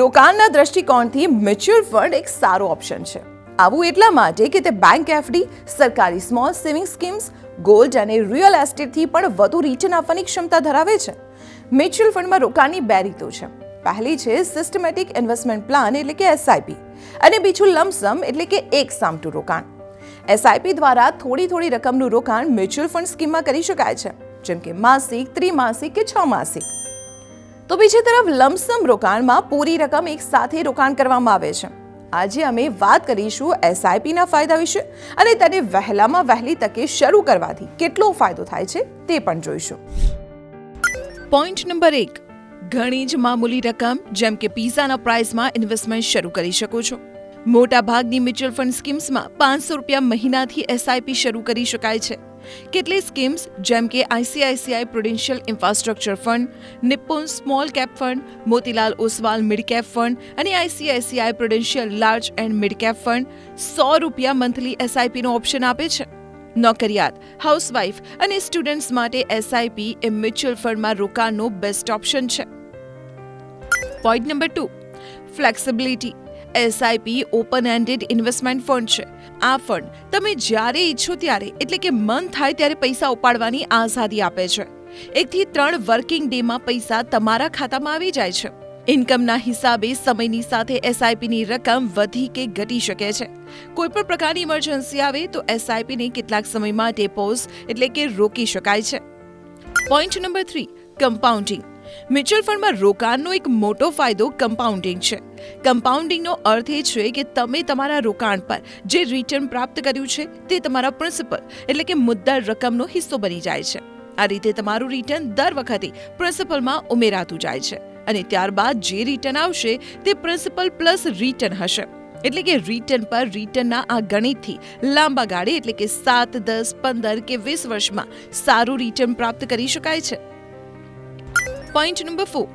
રોકાણના દ્રષ્ટિકોણથી mutual fund એક સારો ઓપ્શન છે. આવું એટલા માટે કે તે બેંક એફડી સરકારી સ્મોલ સેવિંગ સ્કીમ્સ ગોલ્ડ અને રિયલ એસ્ટેટથી પણ વધુ રિટર્ન આપવાની ક્ષમતા ધરાવે છે. મ્યુચ્યુઅલ ફંડમાં રોકાણની બે રીતો છે. પહેલી છે સિસ્ટમેટિક ઇન્વેસ્ટમેન્ટ પ્લાન એટલે કે એસઆઈપી અને બીજું લમસમ એટલે કે એક સામટું રોકાણ એસઆઈપી દ્વારા થોડી થોડી રકમનું રોકાણ મ્યુચ્યુઅલ ફંડ સ્કીમમાં કરી શકાય છે. જેમ કે માસિક, ત્રિમાસિક કે છ માસિક. તો બીજી તરફ લમસમ રોકાણમાં પૂરી રકમ એક સાથે રોકાણ કરવામાં આવે છે. આજે અમે વાત કરીશું એસઆઈપીના ફાયદા વિશે અને તેને વહેલામાં વહેલી તકે શરૂ કરવાથી કેટલો ફાયદો થાય છે તે પણ જોઈશું. પોઈન્ટ નંબર એક, ઘણી જ મામૂલી રકમ, જેમ કે પીઝાના પ્રાઇસમાં ઇન્વેસ્ટમેન્ટ શરૂ કરી શકો છો. મોટા ભાગની મ્યુચ્યુઅલ ફંડ સ્કીમ્સમાં પાંચસો રૂપિયા મહિનાથી એસઆઈપી શરૂ કરી શકાય છે. કેટલીક સ્કીમ્સ જેમ કે ICICI Prudential infrastructure fund, Nippon small cap fund, Motilal Oswal mid cap fund અને ICICI Prudential large and mid cap fund સો રૂપિયા મંથલી એસઆઈપીનો ઓપ્શન આપે છે. નોકરિયાત હાઉસવાઈફ અને સ્ટુડન્ટ્સ માટે એસઆઈપી એ મ્યુચ્યુઅલ ફંડમાં રોકાણનો બેસ્ટ ઓપ્શન છે. Point number two, flexibility. SIP open ended investment fund છે. આ ફંડ તમે જ્યારે ઈચ્છો ત્યારે, એટલે કે મન થાય ત્યારે પૈસા ઉપાડવાની આઝાદી આપે છે. એકથી ત્રણ વર્કિંગ ડેમાં પૈસા તમારા ખાતામાં આવી જાય છે. ઇન્કમના હિસાબે સમયની સાથે એસઆઈપીની રકમ વધી કે ઘટી શકે છે. કોઈ પણ પ્રકારની ઇમરજન્સી આવે તો એસઆઈપીને કેટલાક સમયમાં ડેપોઝ એટલે કે રોકી શકાય છે. Point number three, compounding. Mutual ફંડમાં રોકાણનો એક મોટો ફાયદો કમ્પાઉન્ડિંગ છે. કમ્પાઉન્ડિંગનો અર્થ એ છે કે તમે તમારા રોકાણ પર જે રિટર્ન પ્રાપ્ત કર્યું છે તે તમારા પ્રિન્સિપલ એટલે કે મુદ્દા રકમનો હિસ્સો બની જાય છે. આ રીતે તમારું રિટર્ન દર વખતે પ્રિન્સિપલમાં ઉમેરાતું જાય છે અને ત્યારબાદ જે રિટર્ન આવશે તે પ્રિન્સિપલ પ્લસ રિટર્ન હશે. એટલે કે રિટર્ન પર રિટર્નના આ ગણિતથી લાંબા ગાળે એટલે કે સાત, દસ, પંદર કે વીસ વર્ષમાં સારું રિટર્ન પ્રાપ્ત કરી શકાય છે. Point number four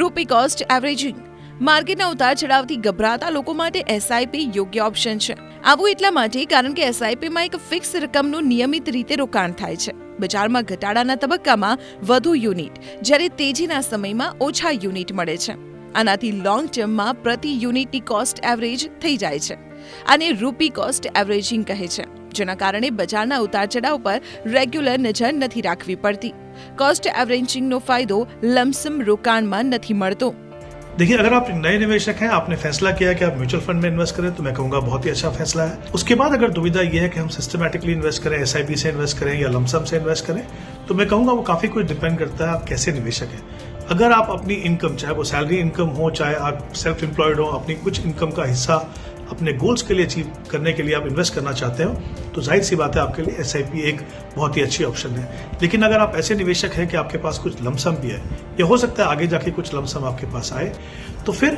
rupee cost averaging માર્કેટના ઉતાર ચઢાવથી ગભરાતા લોકો માટે એસઆઈપી યોગ્ય ઓપ્શન છે. આવું એટલા માટે કારણ કે એસઆઈપીમાં એક ફિક્સ રકમનું નિયમિત રીતે રોકાણ થાય છે. બજારમાં ઘટાડાના તબક્કામાં વધુ યુનિટ જ્યારે તેજીના સમયમાં ઓછા યુનિટ મળે છે. આનાથી લોંગ ટર્મમાં પ્રતિ યુનિટની કોસ્ટ એવરેજ થઈ જાય છે. આને રૂપી કોસ્ટ એવરેજિંગ કહે છે, જેના કારણે બજારના ઉતાર ચઢાવ પર રેગ્યુલર નજર નથી રાખવી પડતી. कॉस्ट एवरेजिंग નો फायदो लमसम रोकाण में नहीं મળતો देखिए अगर आप नए निवेशक हैं आपने फैसला किया कि आप म्यूचुअल फंड में इन्वेस्ट करें तो मैं कहूंगा बहुत ही अच्छा फैसला है उसके बाद अगर दुविधा यह है कि हम सिस्टमेटिकली इन्वेस्ट करें एस से इन्वेस्ट करें या लमसम से इन्वेस्ट करें तो मैं कहूंगा वो काफी कुछ डिपेंड करता है आप कैसे निवेशक हैं अगर आप अपनी इनकम चाहे वो सैलरी इनकम हो चाहे आप सेल्फ एम्प्लॉयड हो अपनी कुछ इनकम का हिस्सा अपने गोल्स के लिए अचीव करने के लिए आप इन्वेस्ट करना चाहते हो तो ज़ाहिर सी बात है आपके लिए एसआईपी एक बहुत ही अच्छी ऑप्शन है। लेकिन अगर आप ऐसे निवेशक हैं कि आपके पास कुछ लमसम भी है, या हो सकता है आगे जाके कुछ लमसम आपके पास आए तो फिर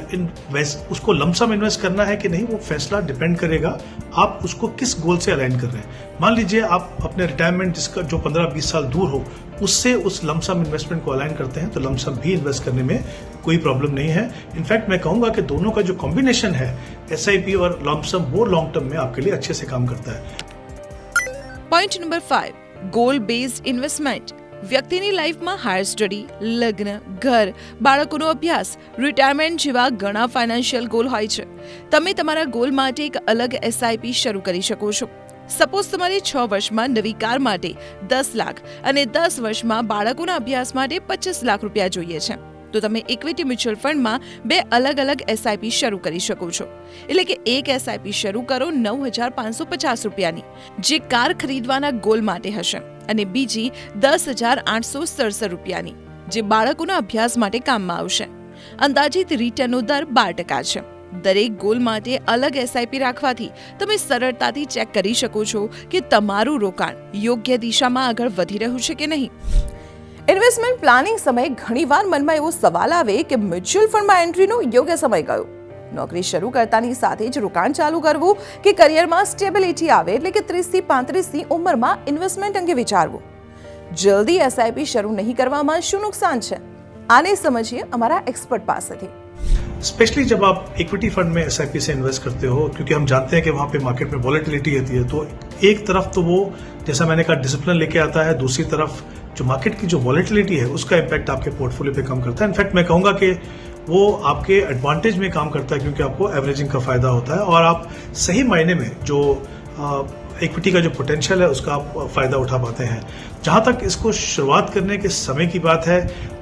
उसको लमसम इन्वेस्ट करना है कि नहीं, वो फैसला डिपेंड करेगा आप उसको किस गोल से अलाइन कर रहे हैं। मान लीजिए आप अपने रिटायरमेंट जिसका, जो पंद्रह बीस साल दूर हो, उससे उस लमसम इन्वेस्टमेंट को अलाइन करते हैं तो लमसम भी इन्वेस्ट करने में कोई प्रॉब्लम नहीं है। इनफैक्ट मैं कहूँगा कि दोनों का जो कॉम्बिनेशन है एसआईपी और लमसम, वो लॉन्ग टर्म में आपके लिए अच्छे से काम करता है। Point number five goal based investment વ્યક્તિની લાઈફમાં હાયર સ્ટડી લગ્ન, ઘર, બાળકોનો અભ્યાસ રિટાયરમેન્ટ જેવા ઘણા ફાઇનાન્શિયલ ગોલ હોય છે. તમે તમારા ગોલ માટે એક અલગ એસઆઈપી શરૂ કરી શકો છો. સપોઝ તમારે છ વર્ષમાં નવી કાર માટે દસ લાખ અને દસ વર્ષમાં બાળકોના અભ્યાસ માટે પચીસ લાખ રૂપિયા જોઈએ છે. તો તમે ઇક્વિટી મ્યુચ્યુઅલ ફંડમાં બે અલગ અલગ એસઆઈપી શરૂ કરી શકો છો. એટલે કે એક એસઆઈપી શરૂ કરો નવ હજાર પાંચસો પચાસ રૂપિયાની, જે કાર ખરીદવાના ગોલ માટે હશે. અને બીજી દસ હજાર આઠસો સડસઠ રૂપિયાની, જે બાળકોના અભ્યાસ માટે કામમાં આવશે. અંદાજિત રિટર્નનો દર બાર ટકા છે. દરેક ગોલ માટે અલગ એસઆઈપી રાખવાથી તમે સરળતાથી ચેક કરી શકો છો કે તમારું રોકાણ યોગ્ય દિશામાં આગળ વધી રહ્યું છે કે નહીં. ઇન્વેસ્ટમેન્ટ પ્લાનિંગ સમયે ઘણીવાર મનમાં એવો સવાલ આવે કે મ્યુચ્યુઅલ ફંડમાં એન્ટ્રીનો યોગ્ય સમય કયો નોકરી શરૂ કરતાની સાથે જ રોકાણ ચાલુ કરવું કે કરિયરમાં સ્ટેબિલિટી આવે એટલે કે ત્રીસથી પાંત્રીસની ઉંમરમાં ઇન્વેસ્ટમેન્ટ અંગે વિચારવું જલ્દી એસઆઈપી શરૂ નહીં કરવામાં શું નુકસાન છે આને સમજીએ અમારા एक्सपर्ट પાસેથી स्पेशली जब आप इक्विटी फंड में एस से इन्वेस्ट करते हो क्योंकि हम जानते हैं कि वहां पे मार्केट में वॉलेटिलिटी रहती है तो एक तरफ तो वो जैसा मैंने कहा डिसिप्लिन लेके आता है दूसरी तरफ जो मार्केट की जो वॉलेटिलिटी है, उसका इम्पैक्ट आपके पोर्टफोलियो पे कम करता है। इनफैक्ट मैं कहूँगा कि वो आपके एडवांटेज में काम करता है क्योंकि आपको एवरेजिंग का फ़ायदा होता है और आप सही मायने में जो इक्विटी का जो पोटेंशियल है, उसका आप फ़ायदा उठा पाते हैं। जहाँ तक इसको शुरुआत करने के समय की बात है,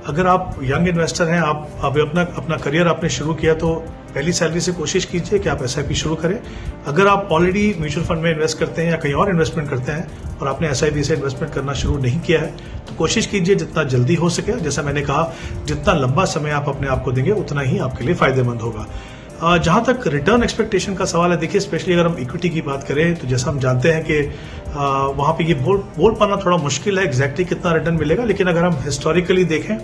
अगर आप यंग इन्वेस्टर हैं, आप अभी अपना अपना करियर आपने शुरू किया तो पहली सैलरी से कोशिश कीजिए कि आप एसआईपी शुरू करें। अगर आप ऑलरेडी म्यूचुअल फंड में इन्वेस्ट करते हैं या कहीं और इन्वेस्टमेंट करते हैं और आपने एसआईपी से इन्वेस्टमेंट करना शुरू नहीं किया है तो कोशिश कीजिए जितना जल्दी हो सके, जैसा मैंने कहा, जितना लंबा समय आप अपने आप को देंगे, उतना ही आपके लिए फ़ायदेमंद होगा। जहाँ तक रिटर्न एक्सपेक्टेशन का सवाल है, देखिए स्पेशली अगर हम इक्विटी की बात करें तो जैसा हम जानते हैं कि वहाँ पे ये बोल बोल पाना थोड़ा मुश्किल है एग्जैक्टली कितना रिटर्न मिलेगा, लेकिन अगर हम हिस्टोरिकली देखें,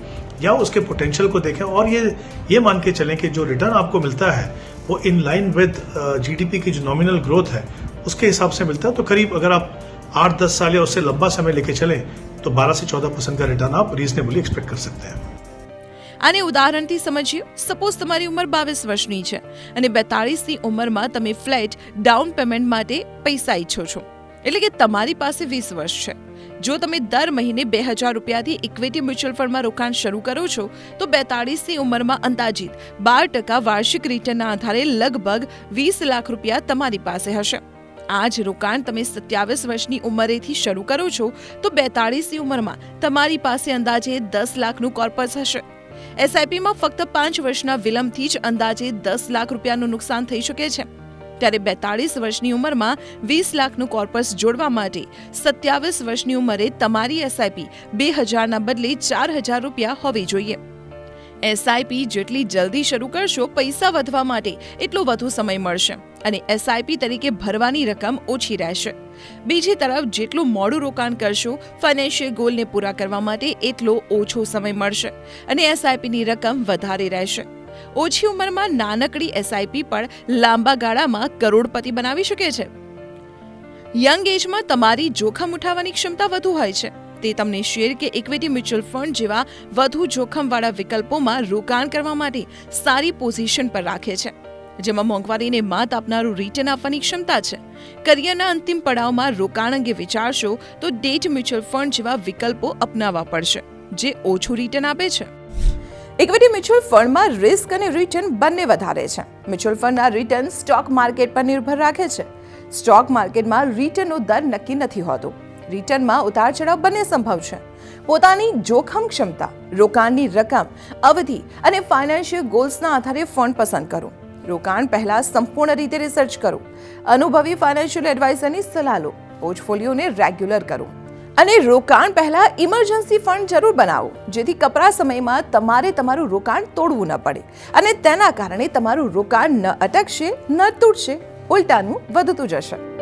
या उसके पोटेंशियल को देखें, और ये ये मान के चलें कि जो रिटर्न आपको मिलता है, वो इन लाइन विद जीडीपी की जो नॉमिनल ग्रोथ है, उसके हिसाब से मिलता है तो करीब अगर आप आठ दस साल या उससे लंबा समय लेके चलें तो 12 से 14 परसेंट का रिटर्न आप रीजनेबली एक्सपेक्ट कर सकते हैं। આને ઉદાહરણથી સમજીએ સપોઝ તમારી ઉંમર બાવીસ વર્ષની છે અને બેતાળીસની ઉંમરમાં તમે ફ્લેટ ડાઉન પેમેન્ટ માટે પૈસા ઈચ્છો છો. એટલે કે તમારી પાસે વીસ વર્ષ છે. જો તમે દર મહિને બે હજાર રૂપિયાથી ઇક્વિટી મ્યુચ્યુઅલ ફંડમાં રોકાણ શરૂ કરો છો, તો બેતાળીસની ઉંમરમાં અંદાજિત બાર ટકા વાર્ષિક રિટર્નના આધારે લગભગ વીસ લાખ રૂપિયા તમારી પાસે હશે. આ જ રોકાણ તમે સત્યાવીસ વર્ષની ઉંમરેથી શરૂ કરો છો, તો બેતાળીસની ઉંમરમાં તમારી પાસે અંદાજે દસ લાખનું કોર્પસ હશે. એસઆઈપીમાં ફક્ત પાંચ વર્ષના વિલંબથી જ અંદાજે દસ લાખ રૂપિયાનું નુકસાન થઈ શકે છે. ત્યારે બેતાળીસ વર્ષની ઉંમરમાં વીસ લાખનું કોર્પસ જોડવા માટે સત્યાવીસ વર્ષની ઉંમરે તમારી એસઆઈપી બે હજારના બદલે ચાર હજાર રૂપિયા હોવી જોઈએ. એસઆઈપી જેટલી જલ્દી શરૂ કરશો પૈસા વધવા માટે એટલો વધુ સમય મળશે અને એસઆઈપી તરીકે ભરવાની રકમ ઓછી રહેશે. બીજી તરફ જેટલું મોડું રોકાણ કરશો ફાઇનાન્શિયલ ગોલને પૂરા કરવા માટે એટલો ઓછો સમય મળશે અને એસઆઈપીની રકમ વધારે રહેશે. ઓછી ઉંમરમાં નાનકડી એસઆઈપી પણ લાંબા ગાળામાં કરોડપતિ બનાવી શકે છે. યંગ એજમાં તમારી જોખમ ઉઠાવવાની ક્ષમતા વધુ હોય છે. તે તમને શેર કે ઇક્વિટી મ્યુચ્યુઅલ ફંડ જેવા વધુ જોખમવાળા વિકલ્પોમાં રોકાણ કરવા માટે સારી પોઝિશન પર રાખે છે. જેમાં મોંઘવારીને માત આપનારું રિટર્ન આપવાની ક્ષમતા છે. કરિયરના અંતિમ પડાવમાં રોકાણ અંગે વિચારશો તો ડેટ મ્યુચ્યુઅલ ફંડ જેવા વિકલ્પો અપનાવવા પડશે, જે ઓછું રિટર્ન આપે છે. ઇક્વિટી મ્યુચ્યુઅલ ફંડમાં રિસ્ક અને રિટર્ન બંને વધારે છે. મ્યુચ્યુઅલ ફંડના રિટર્ન સ્ટોક માર્કેટ પર નિર્ભર રાખે છે. સ્ટોક માર્કેટમાં રિટર્નનો દર નક્કી નથી હોતો. રિટર્નમાં ઉતાર ચઢાવ બંને સંભવ છે. પોતાની જોખમ ક્ષમતા, રોકાણની રકમ, અવધિ અને ફાઇનાન્શિયલ ગોલ્સના આધારે ફંડ પસંદ કરો. રોકાણ પહેલા સંપૂર્ણ રીતે રિસર્ચ કરો. અનુભવી ફાઇનાન્શિયલ એડવાઇઝરની સલાહ લો. પોર્ટફોલિયોને રેગ્યુલર કરો. અને રોકાણ પહેલા ઇમરજન્સી ફંડ જરૂર બનાવો, જેથી કપરા સમયમાં તમારે તમારું રોકાણ તોડવું ન પડે અને તેના કારણે તમારું રોકાણ ન અટકશે, ન તૂટશે, ઉલટાનું વધતું જશે.